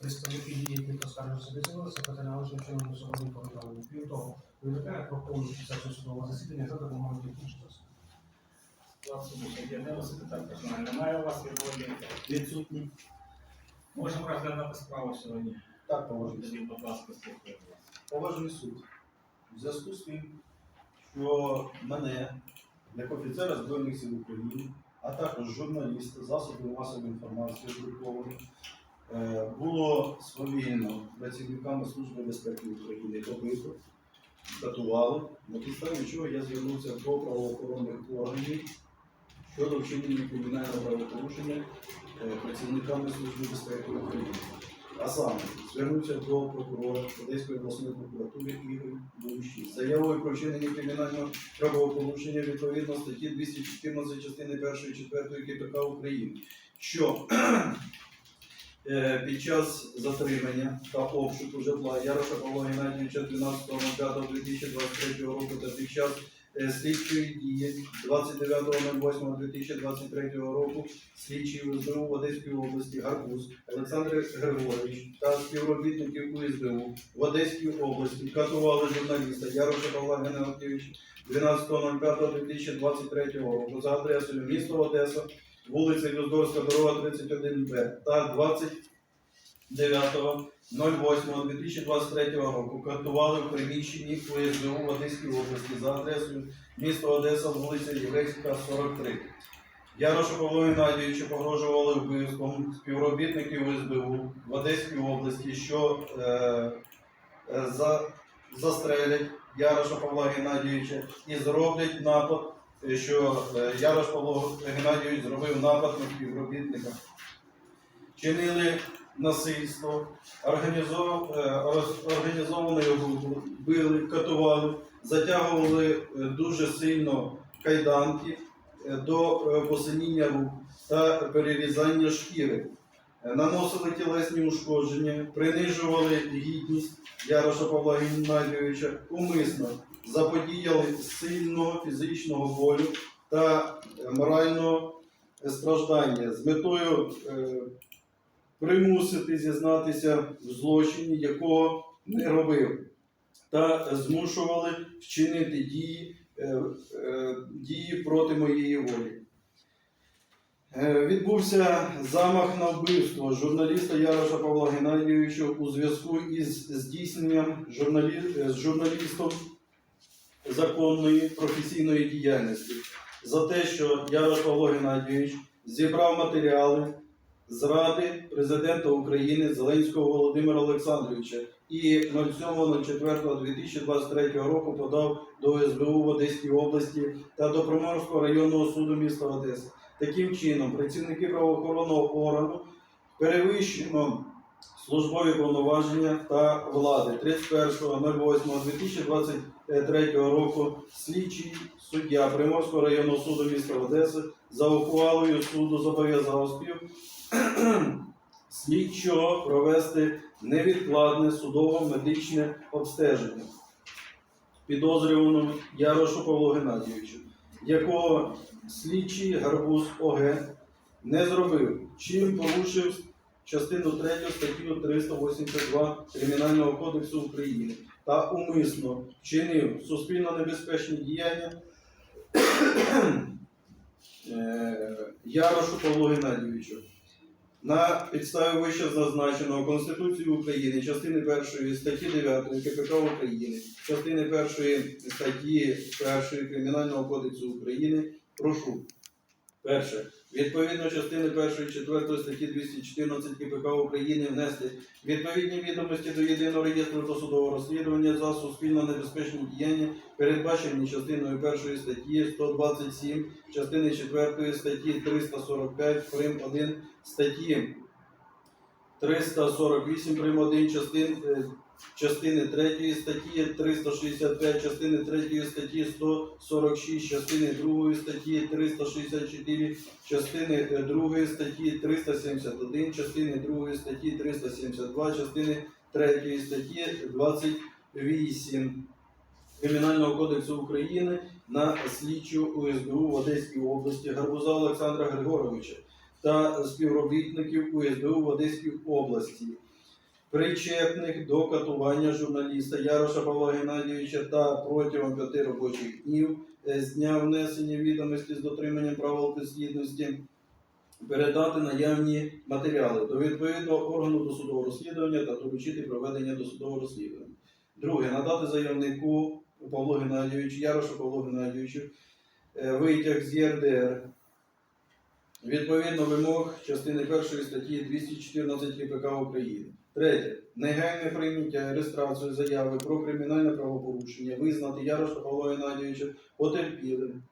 представники які поскаржилися з'явилися, проти належним чином незаконним повідомленням. Крім того, виникає про повну фіксацію судового засідання за допомогою немає у вас відводі. Відсутні. Можемо розглядати справу сьогодні. Так, поважний суд. Будь ласка, слухаю вас. Суд. В зв'язку з тим, що мене, як офіцера Збройних сил України, а також журналіст засобів масової інформації друкованих, було свавільно працівниками Служби безпеки України побито, катували, на підставі чого я звернувся до правоохоронних органів щодо вчинення кримінального правопорушення е, працівниками Служби безпеки України. А саме звернувся до прокурора Одеської обласної прокуратури Ігор Богущі з заявою про вчинення кримінального правопорушення відповідно статті 214 частини 1 4 КПК України, що е, під час затримання та обшуку житла Яроша Павла Геннадійовича 12.05.2023 року та під час е, слідчої дії 29.08.2023 року УСБУ в Одеській області Гарбуз Олександр Григорович та співробітників УСБУ в Одеській області катували журналіста Яроша Павла Геннадійовича 12.05.2023 року за адресою місто Одеса, вулиця Люздорська, дорога 31Б та 29.08.2023 року катували в приміщенні УСБУ в Одеській області за адресою місто Одеса, вулиця Єврейська, 43. Ярошу Павлу Геннадійовичу погрожували вбивством співробітників СБУ в Одеській області, що е, е, за, застрелять Яроша Павла Геннадійовича і зроблять напад, що е, Ярош Павло Геннадійович зробив напад на співробітника. Чинили насильство, е, організованою групою, били, катували, затягували е, дуже сильно кайданки до посиніння рук та перерізання шкіри. Наносили тілесні ушкодження, принижували гідність Яроша Павла Геннадійовича, умисно заподіяли сильного фізичного болю та е, морального страждання з метою е, примусити зізнатися в злочині, якого не робив, та змушували вчинити дії, е, дії проти моєї волі. Відбувся замах на вбивство журналіста Яроша Павла Геннадійовича у зв'язку із здійсненням журналі... з журналістом законної професійної діяльності за те, що Ярош Павло Геннадійович зібрав матеріали зради президента України Зеленського Володимира Олександровича і 07.04.2023 року подав до СБУ в Одеській області та до Приморського районного суду міста Одеси. Таким чином, працівники правоохоронного органу перевищено службові повноваження та влади 31.08.2023 року слідчий суддя Приморського районного суду міста Одеси за ухвалою суду зобов'язав спів слідчого провести невідкладне судово-медичне обстеження. Підозрюваному Ярошу Павлу Геннадійовичу, якого слідчий Гарбуз ОГ не зробив, чим порушив частину 3 статтю 382 Кримінального кодексу України та умисно вчинив суспільно небезпечні діяння е, Ярошу Павлу Геннадійовичу. На підставі вище зазначеного Конституції України, частини 1 статті 9 КПК України, частини 1 статті 1 Кримінального кодексу України, прошу. Перше. Відповідно частини 1 4 статті 214 КПК України внести відповідні відомості до єдиного реєстру досудового розслідування за суспільно небезпечні діяння, передбачені частиною 1 статті 127, частини 4 статті 345 прим. 1 статті 348 прим. 1 частин, е, частини 3 статті 365, частини 3 статті 146, частини 2 статті 364, частини 2 статті 371, частини 2 статті 372, частини 3 статті 28 Кримінального кодексу України на слідчу УСБУ в Одеській області Гарбуза Олександра Григоровича та співробітників УСБУ в Одеській області причетних до катування журналіста Яроша Павла Геннадійовича та протягом п'яти робочих днів е, з дня внесення відомості з дотриманням правил підслідності передати наявні матеріали до відповідного органу досудового розслідування та доручити проведення досудового розслідування. Друге, надати заявнику Павлу Геннадійовичу, Ярошу Павлу Геннадійовичу е, витяг з ЄРДР відповідно вимог частини першої статті 214 КПК України. Третє. Негайне прийняття реєстрацію заяви про кримінальне правопорушення визнати Яроша Павла Геннадійовича потерпілим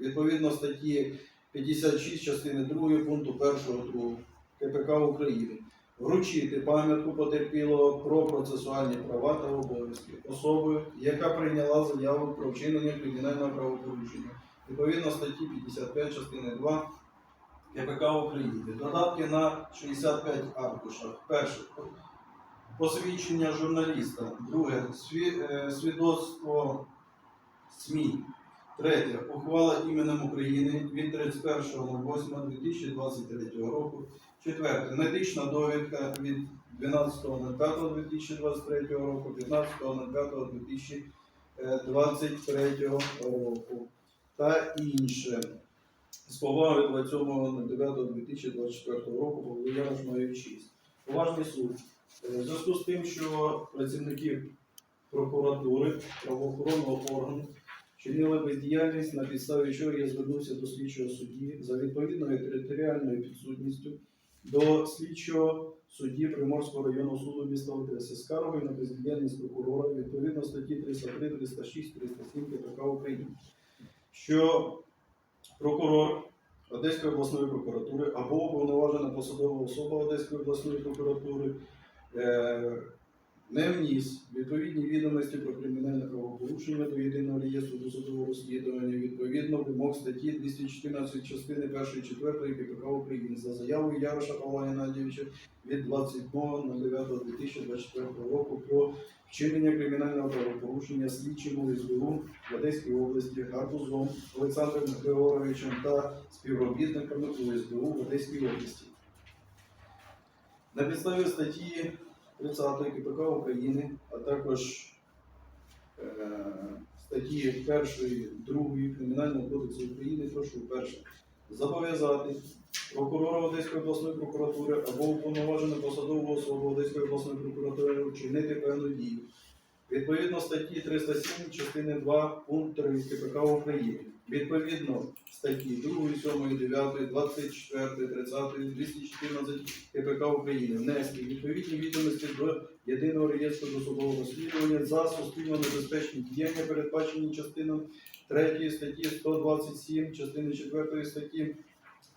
відповідно статті 56 частини 2 пункту 1 2 КПК України. Вручити пам'ятку потерпілого про процесуальні права та обов'язки особою, яка прийняла заяву про вчинення кримінального правопорушення відповідно статті 55 частини 2 КПК України. Додатки на 65 аркушах. Перше. Посвідчення журналіста. Друге. Е, Свідоцтво СМІ. Третє. Ухвала іменем України від 31.08.2023 року. Четверте. Медична довідка від 12.05.2023 року, 15.05.2023 року та інше. З поваги 27.09.2024 року Ярош має честь. Поважний суд. Е, В зв'язку з тим, що працівники прокуратури правоохоронного органу чинили бездіяльність, на підставі чого я звернувся до слідчого судді за відповідною територіальною підсудністю до слідчого судді Приморського районного суду міста Одеси скаргою на бездіяльність прокурора відповідно статті 303, 306, 307 КПК України, що прокурор. Одеської обласної прокуратури або уповноважена посадова особа Одеської обласної прокуратури е, не вніс відповідні відомості про кримінальне правопорушення до єдиного реєстру досудового розслідування відповідно вимог статті 214 частини 1 4 КПК України за заявою Яроша Павла Геннадійовича від 27.09.2024 року про вчинення кримінального правопорушення слідчим СБУ в Одеській області Гарбузом Олександром Григоровичем та співробітниками УСБУ в Одеській області. На підставі статті 30 КПК України, а також е, статті 1, 2 Кримінального кодексу України, прошу перше зобов'язати прокурора Одеської обласної прокуратури або уповноважену посадову особу Одеської обласної прокуратури вчинити певну дію. Відповідно статті 307 частини 2 пункт 3 КПК України. Відповідно статті 2, 7, 9, 24, 30, 214 КПК України внести відповідні відомості до єдиного реєстру досудового розслідування за суспільно небезпечні діяння, передбачені частинами 3 статті 127, частини 4 статті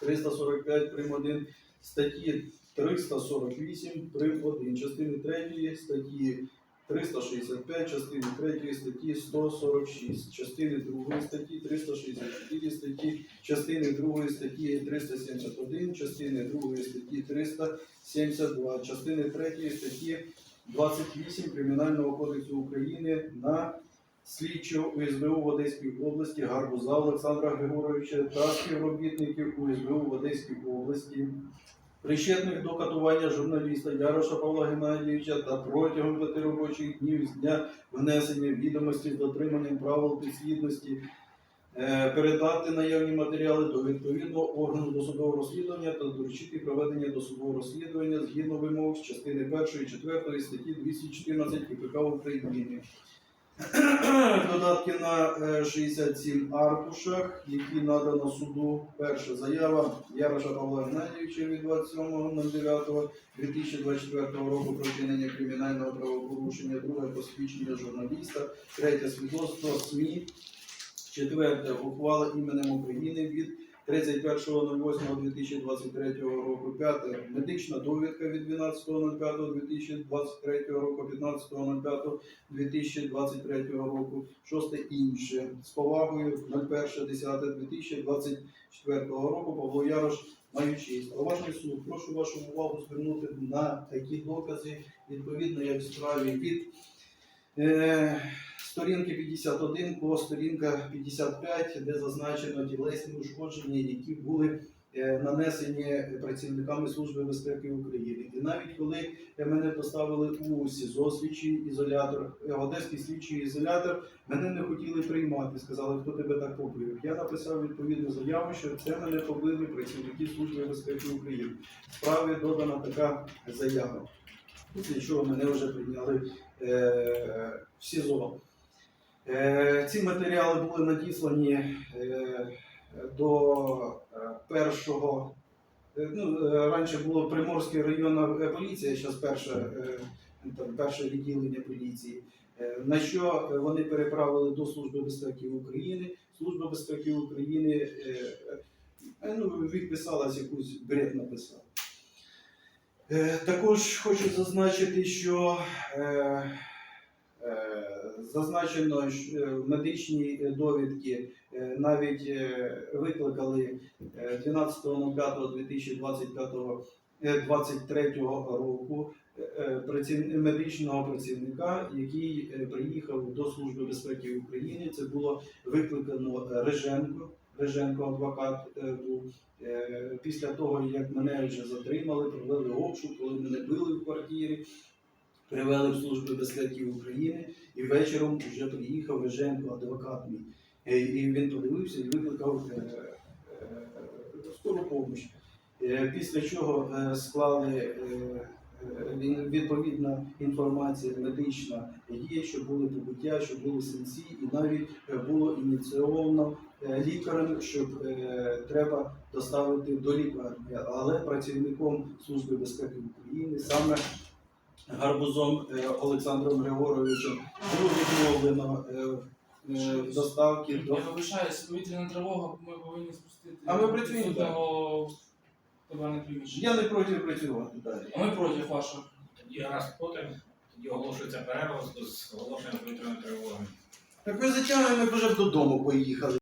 345 прим. 1, статті 348 прим. 1, частини 3 статті 365, частини 3 статті 146, частини 2 статті 364, статті, частини 2 статті 371, частини 2 статті 372, частини 3 статті 28 Кримінального кодексу України на слідчого УСБУ в Одеській області Гарбуза Олександра Григоровича та співробітників УСБУ в Одеській області, причетних до катування журналіста Яроша Павла Геннадійовича та протягом п'яти робочих днів з дня внесення відомості з дотриманням правил підслідності е, передати наявні матеріали до відповідного органу досудового розслідування та доручити проведення досудового розслідування згідно вимог з частини 1 і 4 статті 214 КПК України. Додатки на е, 67 аркушах, які надано суду. Перша заява Яроша Павла Геннадійовича від 27.09.2024 року про вчинення кримінального правопорушення, друге посвідчення журналіста, третє свідоцтво СМІ, четверте ухвала іменем України від 31.08.2023 року, п'яте медична довідка від 12.05.2023 року, 15.05.2023 року, шосте інше з повагою 01.10.2024 року Павло Ярош маю честь. Поважний суд, прошу вашу увагу звернути на такі докази, відповідно як в справі від е, сторінки 51 по сторінка 55, де зазначено тілесні ушкодження, які були е, нанесені працівниками Служби безпеки України. І навіть коли мене поставили у СІЗО слідчий ізолятор, е, одеський слідчий ізолятор, мене не хотіли приймати. Сказали, хто тебе так побив. Я написав відповідну заяву, що це мене побили працівники Служби безпеки України. Справі додана така заява. Після чого мене вже прийняли е, в СІЗО. Е, ці матеріали були надіслані е, до е, першого. Ну, раніше було Приморська районна поліція, зараз перше, е, там, перше відділення поліції. На що вони переправили до Служби безпеки України. Служба безпеки України ну, відписалась якусь бред написала. Також хочу зазначити, що зазначено що, е, в медичній довідки е, навіть е, викликали е, 12.05.2025 е, 23 року е, медичного працівника, який е, приїхав до Служби безпеки України. Це було викликано е, Реженко. Реженко адвокат е, був. Е, Після того, як мене вже затримали, провели обшук, коли мене били в квартирі, привели в Службу безпеки України, і вечором вже приїхав Реженко, адвокат мій. Е, І він подивився і викликав е, е, скору допомогу. Після чого склали відповідна інформація медична є, що були побиття, що були синці, і навіть було ініційовано лікарем, щоб треба доставити до лікарні. Але працівником Служби безпеки України саме гарбузом е, Олександром Григоровичем було відмовлено доставки до Я вибачаюсь, повітряна тривога, ми повинні спустити. А ми працюємо, приміщення. я не проти працювати далі. А ми проти вашого. Тоді раз потім, тоді оголошується перерва з з оголошенням повітряної тривоги. Так ви затягуємо, ми вже б додому поїхали.